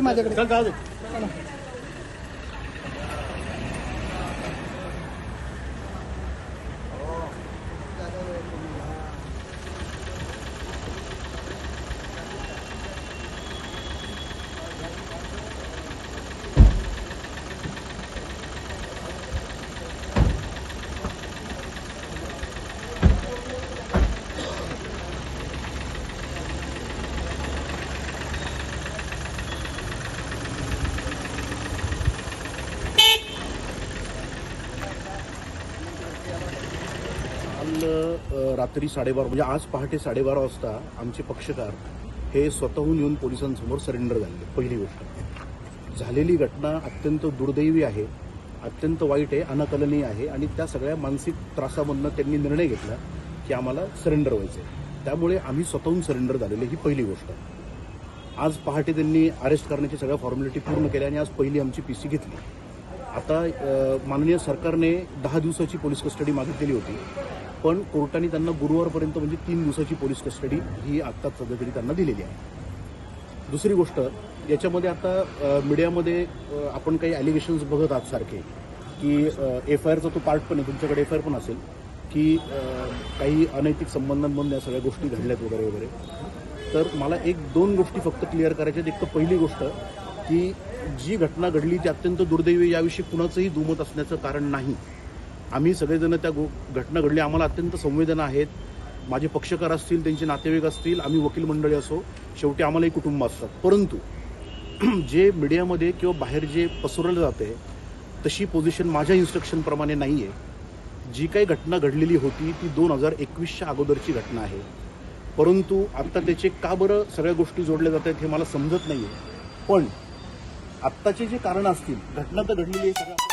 माझ्याकडे काल रात्री साडेबारा म्हणजे आज पहाटे साडेबारा वाजता आमचे पक्षकार हे स्वतःहून येऊन पोलिसांसमोर सरेंडर झाले. पहिली गोष्ट. झालेली घटना अत्यंत दुर्दैवी आहे अत्यंत वाईट आहे अनाकलनीय आहे आणि त्या सगळ्या मानसिक त्रासामधनं त्यांनी निर्णय घेतला की आम्हाला सरेंडर व्हायचं आहे त्यामुळे आम्ही स्वतःहून सरेंडर झालेले ही पहिली गोष्ट. आज पहाटे त्यांनी अरेस्ट करण्याची सगळ्या फॉर्मॅलिटी पूर्ण केल्या आणि आज पहिली आमची पी सी घेतली. आता माननीय सरकारने दहा दिवसाची पोलीस कस्टडी मागितलेली होती. पण कोर्टाने त्यांना गुरुवारपर्यंत म्हणजे तीन दिवसाची पोलीस कस्टडी ही आत्ताच सध्या तरी त्यांना दिलेली आहे. दुसरी गोष्ट याच्यामध्ये आता मीडियामध्ये आपण काही ॲलिगेशन्स बघत आहात सारखे की एफ आय आरचा तो पार्ट पण आहे तुमच्याकडे एफ आय आर पण असेल की काही अनैतिक संबंधांमधून या सगळ्या गोष्टी घडल्यात वगैरे वगैरे. तर मला एक दोन गोष्टी फक्त क्लिअर करायच्या आहेत. एक तर पहिली गोष्ट की जी घटना घडली ती अत्यंत दुर्दैवी याविषयी कुणाचंही दुमत असण्याचं कारण नाही. आम्ही सगळेजण त्या गो घटना घडली. आम्हाला अत्यंत संवेदना आहेत. माझे पक्षकार असतील त्यांचे नातेवाईक असतील आम्ही वकील मंडळी असो शेवटी आम्हालाही कुटुंब असतात. परंतु जे मीडियामध्ये किंवा बाहेर जे पसरवलं आहे तशी पोझिशन माझ्या इन्स्ट्रक्शनप्रमाणे नाही आहे जी काही घटना घडलेली होती ती दोन हजार एकवीसच्या अगोदरची घटना आहे. परंतु आत्ता त्याचे का बरं सगळ्या गोष्टी जोडल्या जात आहेत हे मला समजत नाही आहे पण आत्ताचे जे कारण असतील घटना तर घडलेली आहे सगळ्या